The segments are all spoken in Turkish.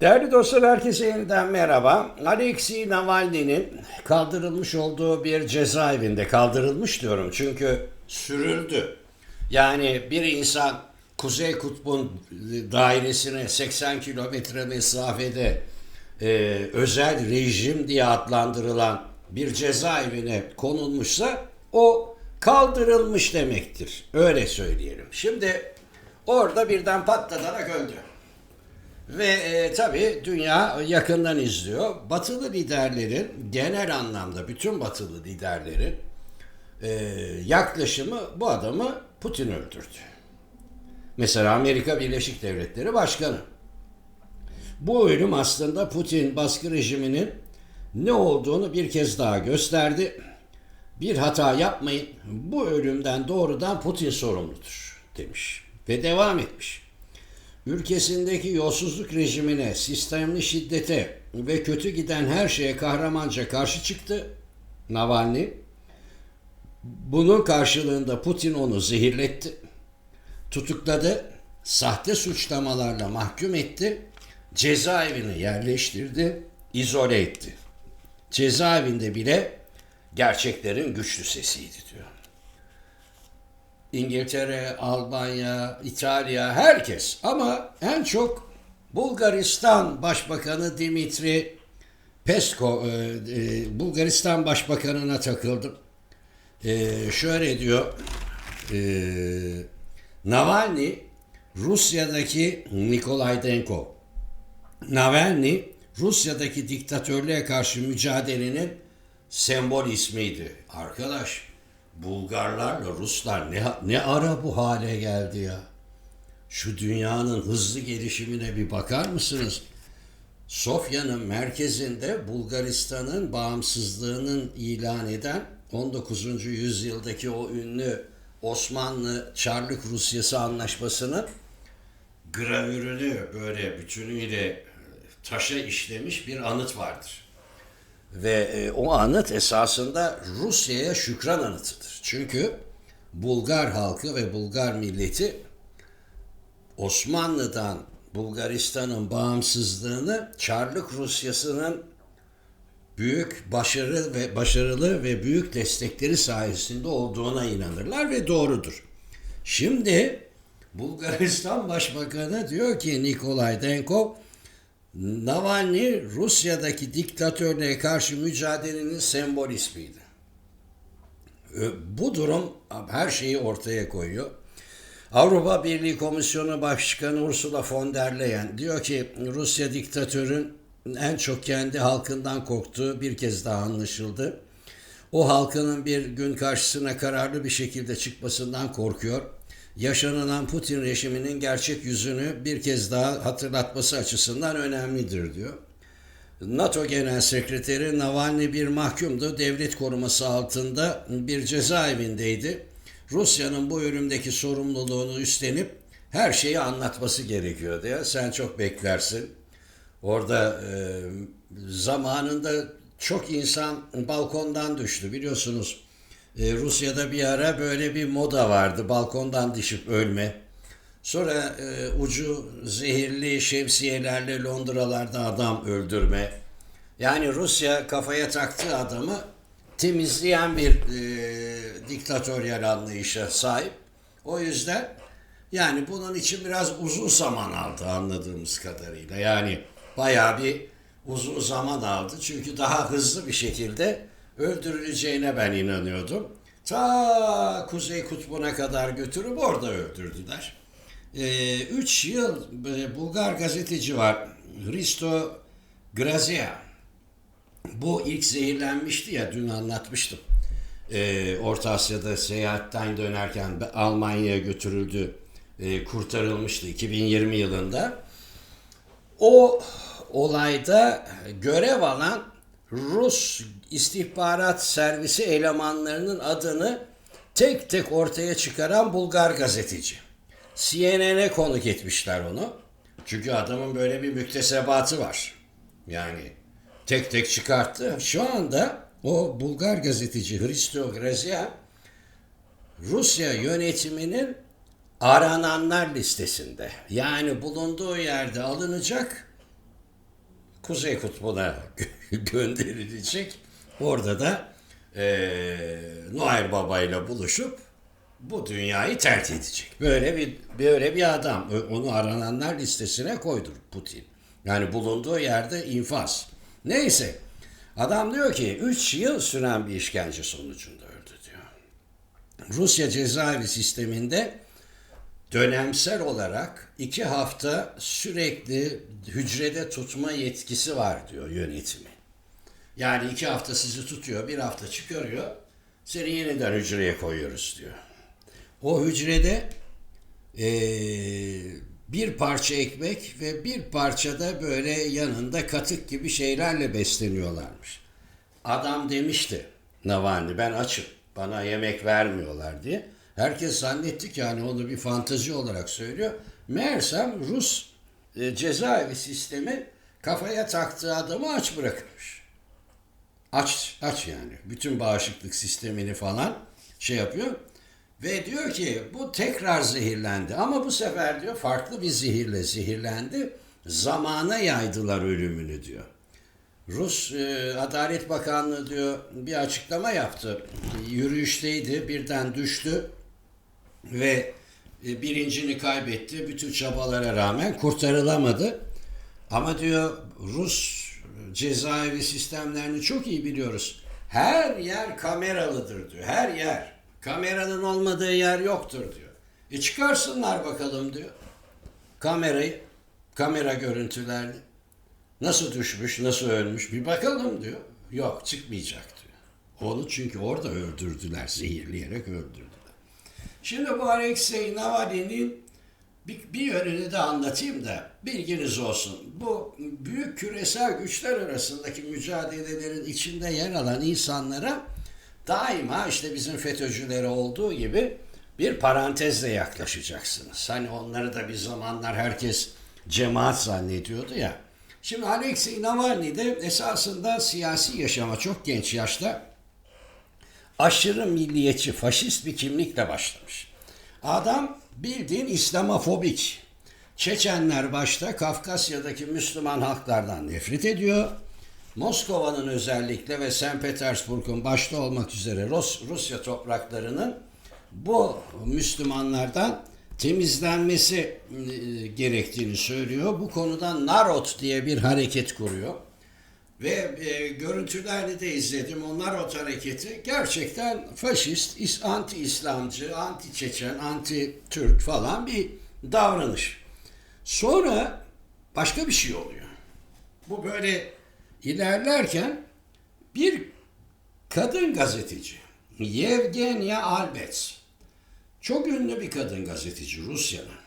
Değerli dostlar herkese yeniden merhaba. Alexei Navalny'nin kaldırılmış olduğu bir cezaevinde kaldırılmış diyorum çünkü sürüldü. Yani bir insan Kuzey Kutbu'nun dairesine 80 kilometre mesafede e, özel rejim diye adlandırılan bir cezaevine konulmuşsa o kaldırılmış demektir. Öyle söyleyelim. Şimdi orada birden patlanarak öldü. Ve e, tabii dünya yakından izliyor. Batılı liderlerin genel anlamda bütün batılı liderlerin e, yaklaşımı bu adamı Putin öldürdü. Mesela Amerika Birleşik Devletleri Başkanı. Bu ölüm aslında Putin baskı rejiminin ne olduğunu bir kez daha gösterdi. Bir hata yapmayın. Bu ölümden doğrudan Putin sorumludur demiş ve devam etmiş ülkesindeki yolsuzluk rejimine, sistemli şiddete ve kötü giden her şeye kahramanca karşı çıktı Navalny. Bunun karşılığında Putin onu zehirletti, tutukladı, sahte suçlamalarla mahkum etti, cezaevine yerleştirdi, izole etti. Cezaevinde bile gerçeklerin güçlü sesiydi diyor. İngiltere, Almanya, İtalya, herkes. Ama en çok Bulgaristan Başbakanı Dimitri Pesko, e, e, Bulgaristan Başbakanına takıldım. E, şöyle diyor, e, Navalny Rusya'daki Nikolay Denko. Navalny Rusya'daki diktatörlüğe karşı mücadelenin sembol ismiydi. Arkadaş Bulgarlarla Ruslar ne, ne ara bu hale geldi ya? Şu dünyanın hızlı gelişimine bir bakar mısınız? Sofya'nın merkezinde Bulgaristan'ın bağımsızlığının ilan eden 19. yüzyıldaki o ünlü Osmanlı Çarlık Rusyası anlaşmasının gravürünü böyle bütünüyle taşa işlemiş bir anıt vardır. Ve e, o anıt esasında Rusya'ya şükran anıtıdır. Çünkü Bulgar halkı ve Bulgar milleti Osmanlı'dan Bulgaristan'ın bağımsızlığını Çarlık Rusyası'nın büyük başarı ve başarılı ve büyük destekleri sayesinde olduğuna inanırlar ve doğrudur. Şimdi Bulgaristan Başbakanı diyor ki Nikolay Denkov Navalny Rusya'daki diktatörlüğe karşı mücadelenin sembol ismiydi. Bu durum her şeyi ortaya koyuyor. Avrupa Birliği Komisyonu Başkanı Ursula von der Leyen diyor ki Rusya diktatörün en çok kendi halkından korktuğu bir kez daha anlaşıldı. O halkının bir gün karşısına kararlı bir şekilde çıkmasından korkuyor yaşanılan Putin rejiminin gerçek yüzünü bir kez daha hatırlatması açısından önemlidir diyor. NATO Genel Sekreteri Navalny bir mahkumdu. Devlet koruması altında bir cezaevindeydi. Rusya'nın bu ölümdeki sorumluluğunu üstlenip her şeyi anlatması gerekiyor diye. Sen çok beklersin. Orada e, zamanında çok insan balkondan düştü biliyorsunuz. E, Rusya'da bir ara böyle bir moda vardı. Balkondan düşüp ölme. Sonra e, ucu zehirli şemsiyelerle Londralarda adam öldürme. Yani Rusya kafaya taktığı adamı temizleyen bir e, diktatöryel anlayışa sahip. O yüzden yani bunun için biraz uzun zaman aldı anladığımız kadarıyla. Yani bayağı bir uzun zaman aldı. Çünkü daha hızlı bir şekilde öldürüleceğine ben inanıyordum. Ta Kuzey Kutbu'na kadar götürüp orada öldürdüler. Ee, üç yıl e, Bulgar gazeteci var. Hristo Grazia. Bu ilk zehirlenmişti ya dün anlatmıştım. Ee, Orta Asya'da seyahatten dönerken Almanya'ya götürüldü. E, kurtarılmıştı 2020 yılında. O olayda görev alan Rus istihbarat servisi elemanlarının adını tek tek ortaya çıkaran Bulgar gazeteci. CNN'e konuk etmişler onu. Çünkü adamın böyle bir müktesebatı var. Yani tek tek çıkarttı. Şu anda o Bulgar gazeteci Hristo Grazia Rusya yönetiminin arananlar listesinde. Yani bulunduğu yerde alınacak Kuzey Kutbu'na gönderilecek. Orada da eee Noel Baba ile buluşup bu dünyayı terk edecek. Böyle bir böyle bir adam. Onu arananlar listesine koydur Putin. Yani bulunduğu yerde infaz. Neyse. Adam diyor ki 3 yıl süren bir işkence sonucunda öldü diyor. Rusya cezaevi sisteminde dönemsel olarak iki hafta sürekli hücrede tutma yetkisi var diyor yönetimi. Yani iki hafta sizi tutuyor, bir hafta çıkarıyor, seni yeniden hücreye koyuyoruz diyor. O hücrede eee, bir parça ekmek ve bir parça da böyle yanında katık gibi şeylerle besleniyorlarmış. Adam demişti Navalny ben açım bana yemek vermiyorlar diye. Herkes zannetti ki hani onu bir fantazi olarak söylüyor. Meğersem Rus e, cezaevi sistemi kafaya taktığı adamı aç bırakmış. Aç, aç yani. Bütün bağışıklık sistemini falan şey yapıyor. Ve diyor ki bu tekrar zehirlendi. Ama bu sefer diyor farklı bir zehirle zehirlendi. Zamana yaydılar ölümünü diyor. Rus e, Adalet Bakanlığı diyor bir açıklama yaptı. Yürüyüşteydi birden düştü ve e, bilincini kaybetti. Bütün çabalara rağmen kurtarılamadı. Ama diyor Rus cezaevi sistemlerini çok iyi biliyoruz. Her yer kameralıdır diyor. Her yer. Kameranın olmadığı yer yoktur diyor. E çıkarsınlar bakalım diyor. Kamerayı, kamera görüntülerini. Nasıl düşmüş, nasıl ölmüş bir bakalım diyor. Yok çıkmayacak diyor. Onu çünkü orada öldürdüler, zehirleyerek öldürdüler. Şimdi bu Alexei Navalny'nin bir, bir yönünü de anlatayım da bilginiz olsun. Bu büyük küresel güçler arasındaki mücadelelerin içinde yer alan insanlara daima işte bizim FETÖ'cülere olduğu gibi bir parantezle yaklaşacaksınız. Hani onları da bir zamanlar herkes cemaat zannediyordu ya. Şimdi Alexei Navalny de esasında siyasi yaşama çok genç yaşta aşırı milliyetçi, faşist bir kimlikle başlamış. Adam bildiğin İslamofobik. Çeçenler başta Kafkasya'daki Müslüman halklardan nefret ediyor. Moskova'nın özellikle ve St. Petersburg'un başta olmak üzere Rus, Rusya topraklarının bu Müslümanlardan temizlenmesi e, gerektiğini söylüyor. Bu konuda Narot diye bir hareket kuruyor. Ve e, görüntülerini de izledim. O Narot hareketi gerçekten faşist, is- anti-İslamcı, anti-Çeçen, anti-Türk falan bir davranış. Sonra başka bir şey oluyor. Bu böyle ilerlerken bir kadın gazeteci, Yevgenya Albets, çok ünlü bir kadın gazeteci Rusya'nın.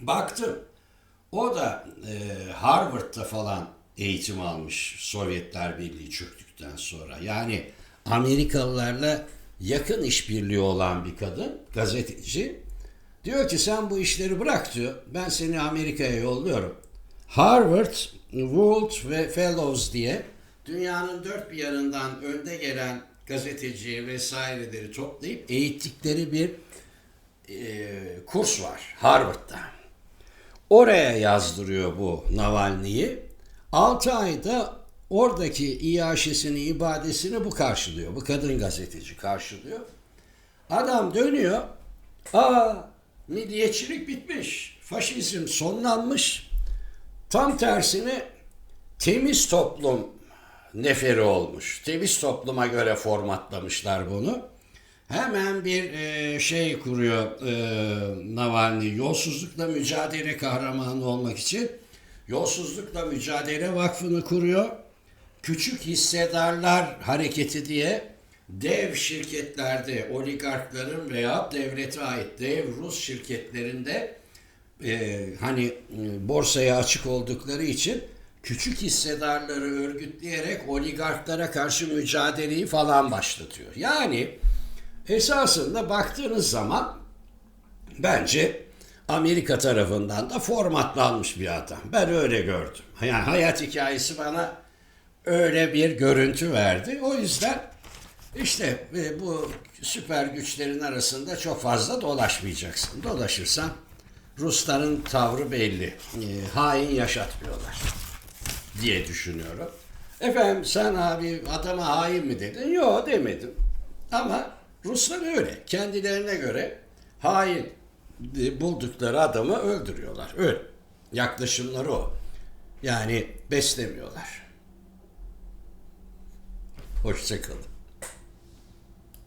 Baktım. O da e, Harvard'da falan eğitim almış Sovyetler Birliği çöktükten sonra. Yani Amerikalılarla yakın işbirliği olan bir kadın, gazeteci. Diyor ki sen bu işleri bırak diyor. Ben seni Amerika'ya yolluyorum. Harvard, Wold ve Fellows diye dünyanın dört bir yanından önde gelen gazeteci vesaireleri toplayıp eğittikleri bir e, kurs var Harvard'da. Oraya yazdırıyor bu Navalny'yi. 6 ayda oradaki iaşesini, ibadesini bu karşılıyor. Bu kadın gazeteci karşılıyor. Adam dönüyor. Aa milliyetçilik bitmiş. Faşizm sonlanmış. Tam tersine temiz toplum neferi olmuş. Temiz topluma göre formatlamışlar bunu. Hemen bir e, şey kuruyor e, Navalny yolsuzlukla mücadele kahramanı olmak için yolsuzlukla mücadele vakfını kuruyor. Küçük hissedarlar hareketi diye dev şirketlerde oligarkların veya devlete ait dev Rus şirketlerinde e, hani e, borsaya açık oldukları için küçük hissedarları örgütleyerek oligarklara karşı mücadeleyi falan başlatıyor. Yani esasında baktığınız zaman bence Amerika tarafından da formatlanmış bir adam. Ben öyle gördüm. Yani hayat hikayesi bana öyle bir görüntü verdi. O yüzden işte e, bu süper güçlerin arasında çok fazla dolaşmayacaksın. Dolaşırsan Rusların tavrı belli. E, hain yaşatmıyorlar. diye düşünüyorum. Efendim sen abi adama hain mi dedin? Yok demedim. Ama Ruslar öyle. Kendilerine göre hain buldukları adamı öldürüyorlar. Öyle. Yaklaşımları o. Yani beslemiyorlar. Hoşçakalın.